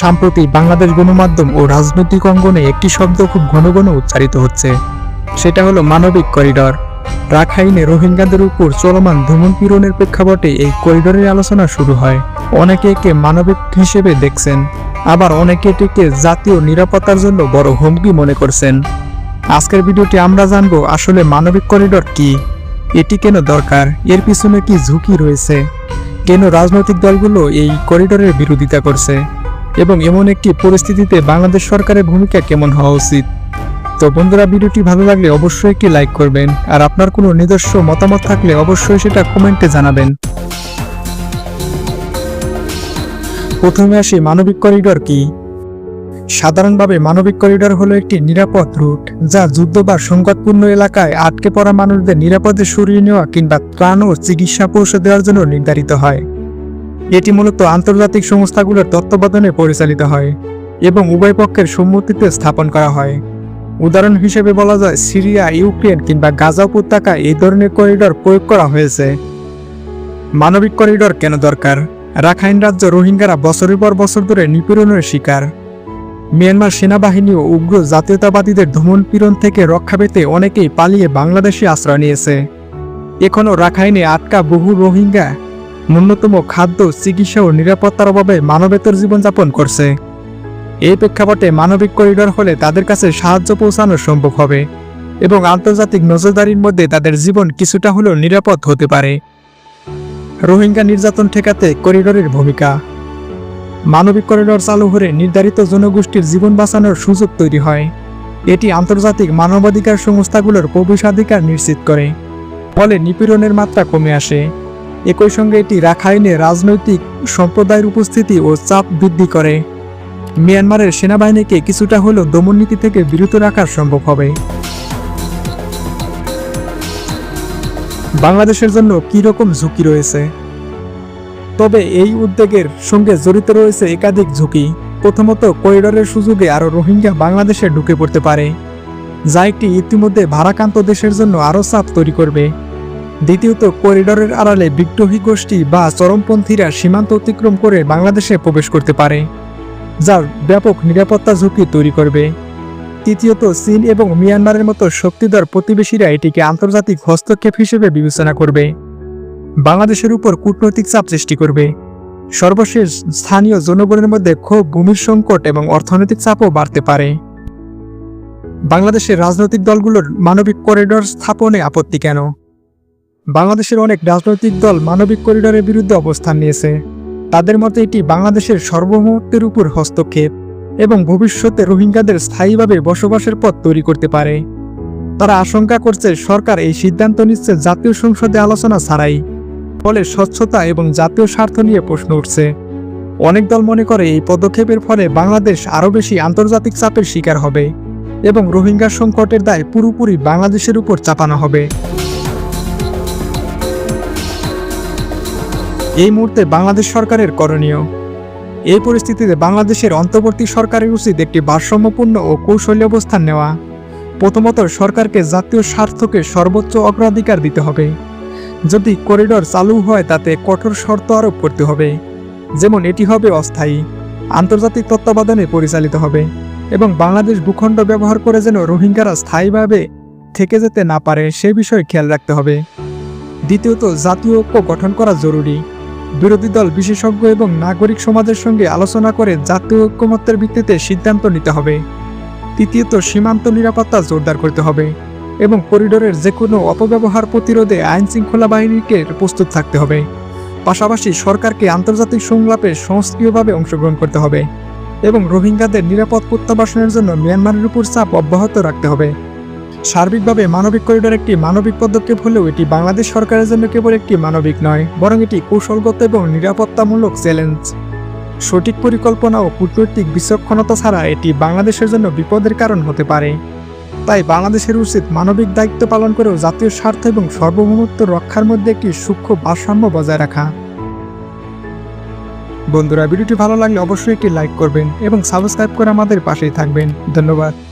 সম্প্রতি বাংলাদেশ গণমাধ্যম ও রাজনৈতিক অঙ্গনে একটি শব্দ খুব ঘন ঘন উচ্চারিত হচ্ছে। সেটা হলো মানবিক করিডর। রাখাইনে রোহিঙ্গাদের উপর চলমান ধমন পীড়নের প্রেক্ষাপটে এই করিডোরের আলোচনা শুরু হয়। অনেকে একে মানবিক হিসেবে দেখছেন। আবার অনেকে এটিকে জাতীয় নিরাপত্তার জন্য বড় হুমকি মনে করছেন। আজকের ভিডিওটি আমরা জানব আসলে মানবিক করিডর কি? এটি কেন দরকার? এর পিছনে কি ঝুঁকি রয়েছে? কেন রাজনৈতিক দলগুলো এই করিডোরের বিরোধিতা করছে? এবং এমন একটি পরিস্থিতিতে বাংলাদেশ সরকারের ভূমিকা কেমন হওয়া উচিত? তো বন্ধুরা, ভিডিওটি ভালো লাগলে অবশ্যই একটি লাইক করবেন, আর আপনার কোনো নিজস্ব মতামত থাকলে অবশ্যই সেটা কমেন্টে জানাবেন। প্রথমে আসি মানবিক করিডর কি? সাধারণভাবে মানবিক করিডর হলো একটি নিরাপদ রুট, যা যুদ্ধ বা সংকটপূর্ণ এলাকায় আটকে পড়া মানুষদের নিরাপদে সরিয়ে নেওয়া কিংবা ত্রাণ ও চিকিৎসা পৌঁছে দেওয়ার জন্য নির্ধারিত হয়। এটি মূলত আন্তর্জাতিক সংস্থাগুলোর তত্ত্বাবধানে পরিচালিত হয় এবং উভয় পক্ষের সম্মতিতে স্থাপন করা হয়। উদাহরণ হিসেবে বলা যায়, সিরিয়া, ইউক্রেন কিংবা গাজা উপত্যকায় এই ধরনের করিডর প্রয়োগ করা হয়েছে। মানবিক করিডর কেন দরকার? রাখাইন রাজ্য রোহিঙ্গারা বছরের পর বছর ধরে নিপীড়নের শিকার। মিয়ানমার সেনাবাহিনী ও উগ্র জাতীয়তাবাদীদের ধমন পীড়ন থেকে রক্ষা পেতে অনেকেই পালিয়ে বাংলাদেশে আশ্রয় নিয়েছে। এখনও রাখাইনে আটকা বহু রোহিঙ্গা ন্যূনতম খাদ্য, চিকিৎসা ও নিরাপত্তার অভাবে মানবেতর জীবনযাপন করছে। এই প্রেক্ষাপটে মানবিক করিডর হলে তাদের কাছে সাহায্য পৌঁছানো সম্ভব হবে এবং আন্তর্জাতিক নজরদারির মধ্যে তাদের জীবন কিছুটা হলেও নিরাপদ হতে পারে। রোহিঙ্গা নির্যাতন ঠেকাতে করিডোরের ভূমিকা। মানবিক করিডর চালু হলে নির্ধারিত জনগোষ্ঠীর জীবন বাঁচানোর সুযোগ তৈরি হয়। এটি আন্তর্জাতিক মানবাধিকার সংস্থাগুলোর প্রবেশাধিকার নিশ্চিত করে। ফলে নিপীড়নের মাত্রা কমে আসে। একই সঙ্গে এটি রাখাইনে রাজনৈতিক সম্প্রদায়ের উপস্থিতি ও চাপ বৃদ্ধি করে। মিয়ানমারের সেনাবাহিনীকে কিছুটা হলেও দমননীতি থেকে বিরত রাখা সম্ভব হবে। বাংলাদেশের জন্য কী রকম ঝুঁকি রয়েছে? তবে এই উদ্যোগের সঙ্গে জড়িত রয়েছে একাধিক ঝুঁকি। প্রথমত, করিডরের সুযোগে আরও রোহিঙ্গা বাংলাদেশে ঢুকে পড়তে পারে, যা একটি ইতিমধ্যে ভারাক্রান্ত দেশের জন্য আরও চাপ তৈরি করবে। দ্বিতীয়ত, করিডরের আড়ালে বিদ্রোহী গোষ্ঠী বা চরমপন্থীরা সীমান্ত অতিক্রম করে বাংলাদেশে প্রবেশ করতে পারে, যার ব্যাপক নিরাপত্তা ঝুঁকি তৈরি করবে। তৃতীয়ত, চীন এবং মিয়ানমারের মতো শক্তিধর প্রতিবেশীরা এটিকে আন্তর্জাতিক হস্তক্ষেপ হিসেবে বিবেচনা করবে। বাংলাদেশের উপর কূটনৈতিক চাপ সৃষ্টি করবে। সর্বশেষ, স্থানীয় জনগণের মধ্যে ক্ষোভ, ভূমির সংকট এবং অর্থনৈতিক চাপও বাড়তে পারে। বাংলাদেশের রাজনৈতিক দলগুলোর মানবিক করিডর স্থাপনে আপত্তি কেন? বাংলাদেশের অনেক রাজনৈতিক দল মানবিক করিডরের বিরুদ্ধে অবস্থান নিয়েছে। তাদের মতে এটি বাংলাদেশের সার্বভৌমত্বের উপর হস্তক্ষেপ এবং ভবিষ্যতে রোহিঙ্গাদের স্থায়ীভাবে বসবাসের পথ তৈরি করতে পারে। তারা আশঙ্কা করছে সরকার এই সিদ্ধান্ত নিচ্ছে জাতীয় সংসদে আলোচনা ছাড়াই, ফলে স্বচ্ছতা এবং জাতীয় স্বার্থ নিয়ে প্রশ্ন উঠছে। অনেক দল মনে করে এই পদক্ষেপের ফলে বাংলাদেশ আরও বেশি আন্তর্জাতিক চাপের শিকার হবে এবং রোহিঙ্গা সংকটের দায় পুরোপুরি বাংলাদেশের উপর চাপানো হবে। এই মুহূর্তে বাংলাদেশ সরকারের করণীয়। এই পরিস্থিতিতে বাংলাদেশের অন্তর্বর্তী সরকারের উচিত একটি ভারসাম্যপূর্ণ ও কৌশলী অবস্থান নেওয়া। প্রথমত, সরকারকে জাতীয় স্বার্থকে সর্বোচ্চ অগ্রাধিকার দিতে হবে। যদি করিডর চালু হয়, তাতে কঠোর শর্ত আরোপ করতে হবে। যেমন, এটি হবে অস্থায়ী, আন্তর্জাতিক তত্ত্বাবধানে পরিচালিত হবে এবং বাংলাদেশ ভূখণ্ড ব্যবহার করে যেন রোহিঙ্গারা স্থায়ীভাবে থেকে যেতে না পারে, সে বিষয়ে খেয়াল রাখতে হবে। দ্বিতীয়ত, জাতীয় ঐক্য গঠন করা জরুরি। বিরোধী দল, বিশেষজ্ঞ এবং নাগরিক সমাজের সঙ্গে আলোচনা করে জাতীয় ঐক্যমত্যের ভিত্তিতে সিদ্ধান্ত নিতে হবে। তৃতীয়ত, সীমান্ত নিরাপত্তা জোরদার করতে হবে এবং করিডোরের যে কোনো অপব্যবহার প্রতিরোধে আইন শৃঙ্খলা বাহিনীকে প্রস্তুত থাকতে হবে। পাশাপাশি সরকারকে আন্তর্জাতিক সংলাপে সক্রিয়ভাবে অংশগ্রহণ করতে হবে এবং রোহিঙ্গাদের নিরাপদ প্রত্যাবাসনের জন্য মিয়ানমারের উপর চাপ অব্যাহত রাখতে হবে। সার্বিকভাবে মানবিক করিডোর একটি মানবিক পদক্ষেপ হলেও এটি বাংলাদেশ সরকারের জন্য কেবল একটি মানবিক নয়, বরং এটি কৌশলগত এবং নিরাপত্তামূলক চ্যালেঞ্জ সঠিক পরিকল্পনা ও কূটনৈতিক বিচক্ষণতা ছাড়া এটি বাংলাদেশের জন্য বিপদের কারণ হতে পারে। তাই বাংলাদেশের উচিত মানবিক দায়িত্ব পালন করেও জাতীয় স্বার্থ এবং সার্বভৌমত্ব রক্ষার মধ্যে একটি সূক্ষ্ম ভারসাম্য বজায় রাখা। বন্ধুরা, ভিডিওটি ভালো লাগলে অবশ্যই একটি লাইক করবেন এবং সাবস্ক্রাইব করে আমাদের পাশেই থাকবেন। ধন্যবাদ।